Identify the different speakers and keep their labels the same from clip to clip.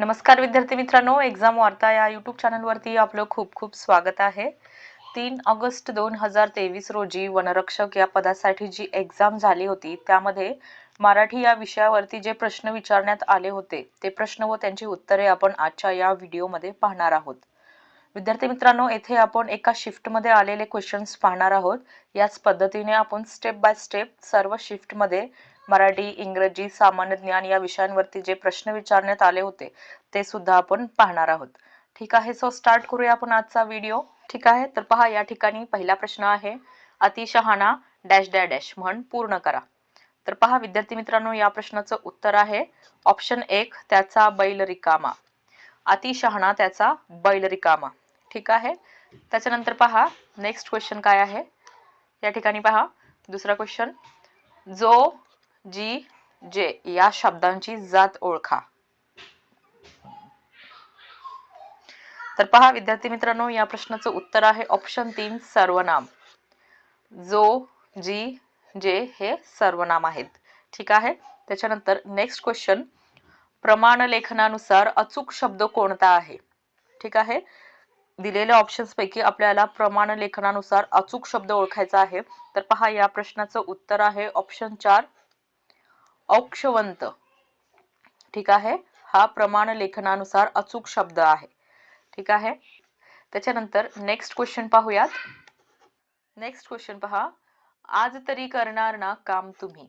Speaker 1: नमस्कार विद्यार्थी मित्रांनो एक्झाम वार्ता या यूट्यूब चॅनलवरती आपलं खूप खूप स्वागत आहे. तीन ऑगस्ट दोन हजार तेवीस रोजी वनरक्षक या पदासाठी जी एक्झाम झाली होती त्यामध्ये मराठी या विषयावरती जे प्रश्न विचारण्यात आले होते ते प्रश्न व त्यांची उत्तरे आपण आजच्या या व्हिडिओमध्ये पाहणार आहोत. विद्यार्थी मित्रांनो येथे आपण एका शिफ्टमध्ये आलेले क्वेश्चन्स पाहणार आहोत. याच पद्धतीने आपण स्टेप बाय स्टेप सर्व शिफ्टमध्ये मराठी इंग्रजी सामान्य ज्ञान या विषयांवरती जे प्रश्न विचारण्यात आले होते ते सुद्धा आपण पाहणार आहोत. ठीक आहे सो स्टार्ट करूया आपण आजचा व्हिडिओ ठीक आहे तर पहा या ठिकाणी पहिला प्रश्न आहे अतिशहाणा डॅश डॅ डॅश म्हण पूर्ण करा. तर पहा विद्यार्थी मित्रांनो या प्रश्नाचं उत्तर आहे ऑप्शन एक त्याचा बैल रिकामा अतिशहाणा त्याचा बैल रिकामा ठीक आहे त्याच्यानंतर पहा नेक्स्ट क्वेश्चन काय आहे? या ठिकाणी पहा दुसरा क्वेश्चन जो जी जे या शब्दांची जात ओळखा. तर पहा विद्यार्थी मित्रांनो या प्रश्नाचं उत्तर आहे ऑप्शन तीन सर्वनाम. जो जी जे हे सर्वनाम आहेत. ठीक आहे? त्याच्यानंतर नेक्स्ट क्वेश्चन प्रमाण लेखनानुसार अचूक शब्द कोणता आहे? ठीक आहे? दिलेल्या ऑप्शन्स पैकी आपल्याला प्रमाण लेखनानुसार अचूक शब्द ओळखायचा आहे. तर पहा या प्रश्नाचं उत्तर आहे ऑप्शन चार औक्षवंत. ठीक आहे? हा प्रमाण लेखनानुसार अचूक शब्द आहे. ठीक आहे? त्याच्यानंतर नेक्स्ट क्वेश्चन पाहूयात. नेक्स्ट क्वेश्चन पहा. आज तरी करणार ना काम तुम्ही?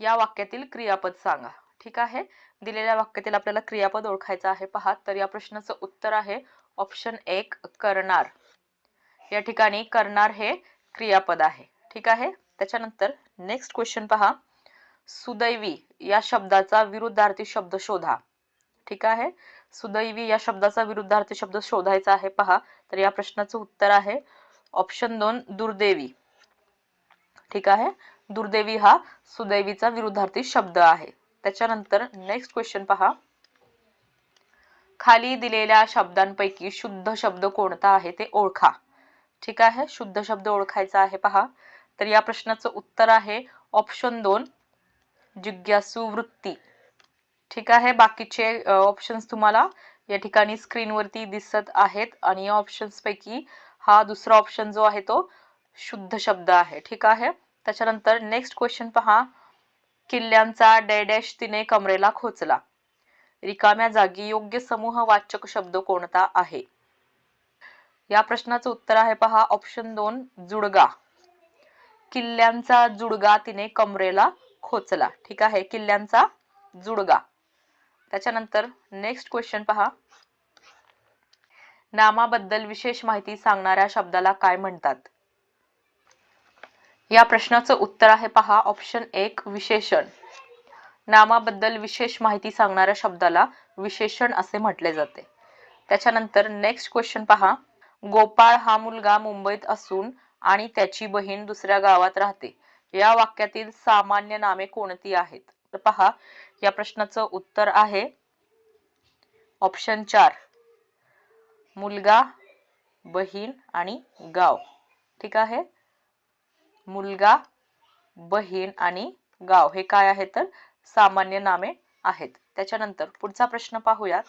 Speaker 1: या वाक्यातील क्रियापद सांगा. ठीक आहे? दिलेल्या वाक्यातील आपल्याला क्रियापद ओळखायचं आहे. पहा तर या प्रश्नाचं उत्तर आहे ऑप्शन एक करणार. या ठिकाणी करणार हे क्रियापद आहे. ठीक आहे? त्याच्यानंतर नेक्स्ट क्वेश्चन पहा. सुदैवी या शब्दाचा विरुद्धार्थी शब्द शोधा. ठीक आहे? सुदैवी या शब्दाचा विरुद्धार्थी शब्द शोधायचा आहे. पहा तर या प्रश्नाचं उत्तर आहे. ऑप्शन दोन दुर्दैवी. ठीक आहे? दुर्दैवी हा सुदैवीचा विरुद्धार्थी शब्द आहे. त्याच्यानंतर नेक्स्ट क्वेश्चन पहा. खाली दिलेल्या शब्दांपैकी शुद्ध शब्द कोणता आहे ते ओळखा. ठीक आहे? शुद्ध शब्द ओळखायचा आहे. पहा तर या प्रश्नाचं उत्तर आहे. ऑप्शन दोन जिज्ञासू वृत्ती. ठीक आहे बाकीचे ऑप्शन्स तुम्हाला या ठिकाणी स्क्रीनवरती दिसत आहेत आणि या ऑप्शन्स पैकी हा दुसरा ऑप्शन जो आहे तो शुद्ध शब्द आहे. ठीक आहे? त्याच्यानंतर नेक्स्ट क्वेश्चन पहा. किल्ल्यांचा डॅडॅश तिने कमरेला खोचला. रिकाम्या जागी योग्य समूह वाचक शब्द कोणता आहे? या प्रश्नाचं उत्तर आहे पहा ऑप्शन दोन जुडगा. किल्ल्यांचा जुडगा तिने कमरेला खोचला. ठीक आहे? किल्ल्यांचा जुडगा. त्याच्यानंतर नेक्स्ट क्वेश्चन पहा. नामाबद्दल विशेष माहिती सांगणाऱ्या शब्दाला काय म्हणतात? या प्रश्नाचं उत्तर आहे पहा ऑप्शन एक विशेषण. नामाबद्दल विशेष माहिती सांगणाऱ्या शब्दाला विशेषण असे म्हटले जाते. त्याच्यानंतर नेक्स्ट क्वेश्चन पहा. गोपाळ हा मुलगा मुंबईत असून आणि त्याची बहीण दुसऱ्या गावात राहते. या वाक्यातील सामान्य नामे कोणती आहेत? तर पहा या प्रश्नाचं उत्तर आहे ऑप्शन चार मुलगा बहीण आणि गाव. ठीक आहे? मुलगा बहीण आणि गाव हे काय आहे तर? सामान्य नामे आहेत. त्याच्यानंतर पुढचा प्रश्न पाहूयात.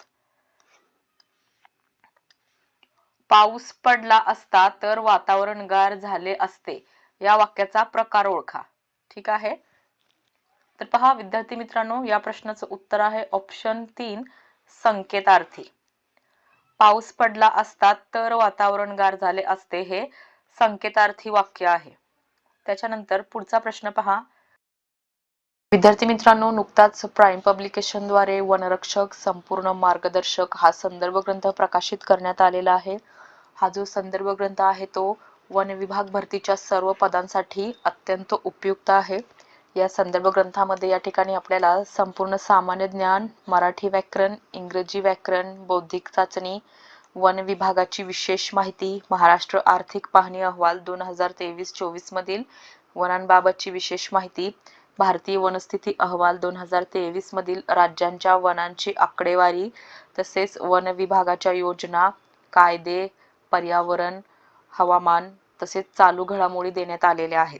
Speaker 1: पाऊस पडला असता तर वातावरण गार झाले असते. या वाक्याचा प्रकार ओळखा. ठीक आहे? तर पहा विद्यार्थी मित्रांनो या प्रश्नाचं उत्तर आहे ऑप्शन तीन संकेतार्थी. पाऊस पडला असता तर वातावरण गार झाले असते हे संकेतार्थी वाक्य आहे. त्याच्यानंतर पुढचा प्रश्न पहा. विद्यार्थी मित्रांनो नुकताच प्राईम पब्लिकेशनद्वारे वनरक्षक संपूर्ण मार्गदर्शक हा संदर्भ ग्रंथ प्रकाशित करण्यात आलेला आहे. हा जो संदर्भ ग्रंथ आहे तो वन विभाग भरतीच्या सर्व पदांसाठी अत्यंत उपयुक्त आहे. या संदर्भ ग्रंथामध्ये या ठिकाणी आपल्याला संपूर्ण सामान्य ज्ञान मराठी व्याकरण इंग्रजी व्याकरण बौद्धिक चाचणी वन विभागाची विशेष माहिती महाराष्ट्र आर्थिक पाहणी अहवाल दोन हजार तेवीस चोवीस मधील वनांबाबतची विशेष माहिती भारतीय वनस्थिती अहवाल दोन हजार तेवीस मधील राज्यांच्या वनांची आकडेवारी तसेच वन विभागाच्या योजना कायदे पर्यावरण हवामान तसेच चालू घडामोडी देण्यात आलेल्या आहेत.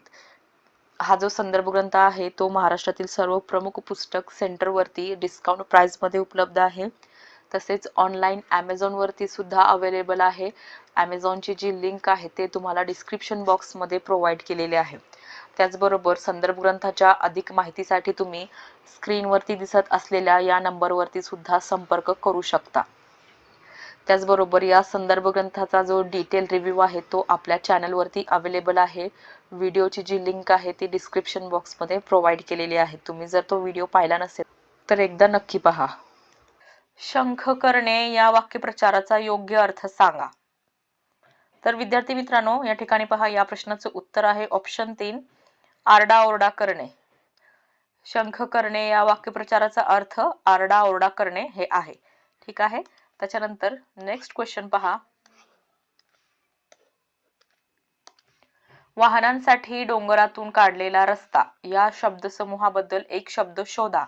Speaker 1: हा जो संदर्भ ग्रंथ आहे तो महाराष्ट्रातील सर्व प्रमुख पुस्तक सेंटरवरती डिस्काउंट प्राईजमध्ये उपलब्ध आहे. तसेच ऑनलाईन ॲमेझॉनवरती सुद्धा अवेलेबल आहे. ॲमेझॉनची जी लिंक आहे ते तुम्हाला डिस्क्रिप्शन बॉक्समध्ये प्रोव्हाइड केलेले आहे. त्याचबरोबर संदर्भ ग्रंथाच्या अधिक माहितीसाठी तुम्ही स्क्रीनवरती दिसत असलेल्या या नंबरवरती सुद्धा संपर्क करू शकता. त्याचबरोबर या संदर्भ ग्रंथाचा जो डिटेल रिव्ह्यू आहे तो आपल्या चॅनलवरती अवेलेबल आहे. व्हिडिओची जी लिंक आहे ती डिस्क्रिप्शन बॉक्समध्ये प्रोव्हाइड केलेली आहे. तुम्ही जर तो व्हिडिओ पाहिला नसेल तर एकदा नक्की पहा. शंख करणे या वाक्यप्रचाराचा योग्य अर्थ सांगा. तर विद्यार्थी मित्रांनो या ठिकाणी पहा या प्रश्नाचं उत्तर आहे ऑप्शन तीन आरडाओरडा करणे. शंख करणे या वाक्यप्रचाराचा अर्थ आरडाओरडा करणे हे आहे. ठीक आहे? त्याच्यानंतर नेक्स्ट क्वेश्चन पहा. वाहनांसाठी डोंगरातून काढलेला रस्ता या शब्दसमूहाबद्दल एक शब्द शोधा.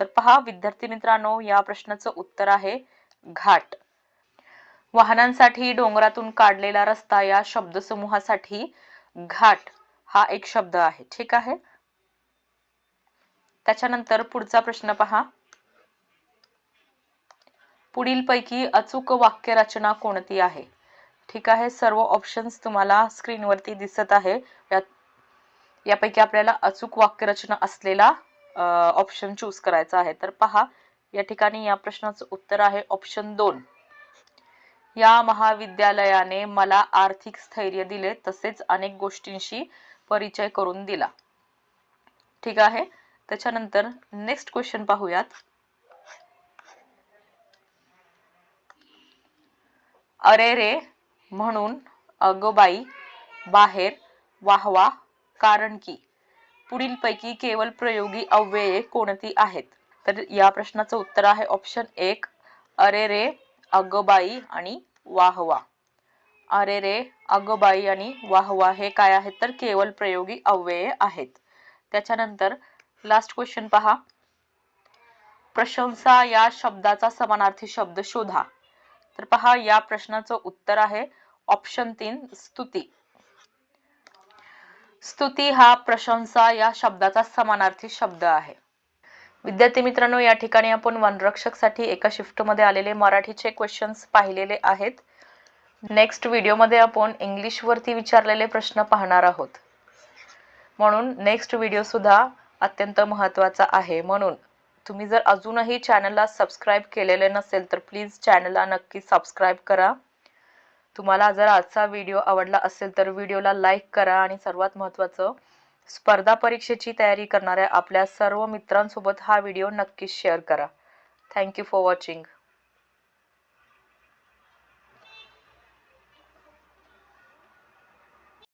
Speaker 1: तर पहा विद्यार्थी मित्रांनो या प्रश्नाचं उत्तर आहे घाट. वाहनांसाठी डोंगरातून काढलेला रस्ता या शब्दसमूहासाठी घाट हा एक शब्द आहे. ठीक आहे? त्याच्यानंतर पुढचा प्रश्न पहा. पुढीलपैकी अचूक वाक्यरचना कोणती आहे? ठीक आहे सर्व ऑप्शन्स तुम्हाला स्क्रीनवरती दिसत आहे. यापैकी आपल्याला अचूक वाक्यरचना असलेला ऑप्शन चूज करायचा आहे. तर पहा या ठिकाणी या प्रश्नाचं उत्तर आहे ऑप्शन दोन. या महाविद्यालयाने मला आर्थिक स्थैर्य दिले तसेच अनेक गोष्टींशी परिचय करून दिला. ठीक आहे त्याच्यानंतर नेक्स्ट क्वेश्चन पाहूयात. अरे रे म्हणून अगोबाई बाहेर वाहवा कारण की पुढीलपैकी केवळ प्रयोगी अव्यये कोणती आहेत? तर या प्रश्नाचं उत्तर आहे ऑप्शन एक अरे रे अगोबाई आणि वाहवा. अरे रे अगोबाई आणि वाहवा हे काय आहेत? तर केवळ प्रयोगी अव्यये आहेत. त्याच्यानंतर लास्ट क्वेश्चन पहा. प्रशंसा या शब्दाचा समानार्थी शब्द शोधा. तर पहा या प्रश्नाचं उत्तर आहे ऑप्शन तीन स्तुती. स्तुती हा प्रशंसा या शब्दाचा समानार्थी शब्द आहे. विद्यार्थी मित्रांनो या ठिकाणी आपण वनरक्षकसाठी एका शिफ्टमध्ये आलेले मराठीचे क्वेश्चन्स पाहिलेले आहेत. नेक्स्ट व्हिडिओमध्ये आपण इंग्लिशवरती विचारलेले प्रश्न पाहणार आहोत. म्हणून नेक्स्ट व्हिडिओ सुद्धा अत्यंत महत्त्वाचा आहे. म्हणून तुम्ही जर अजूनही चॅनलला सबस्क्राईब केलेले नसेल तर प्लीज चॅनलला नक्की सबस्क्राईब करा. तुम्हाला जर आजचा व्हिडिओ आवडला असेल तर व्हिडिओला लाईक करा आणि सर्वात महत्त्वाचं स्पर्धा परीक्षेची तयारी करणाऱ्या आपल्या सर्व मित्रांसोबत हा व्हिडिओ नक्कीच शेअर करा. Thank you for watching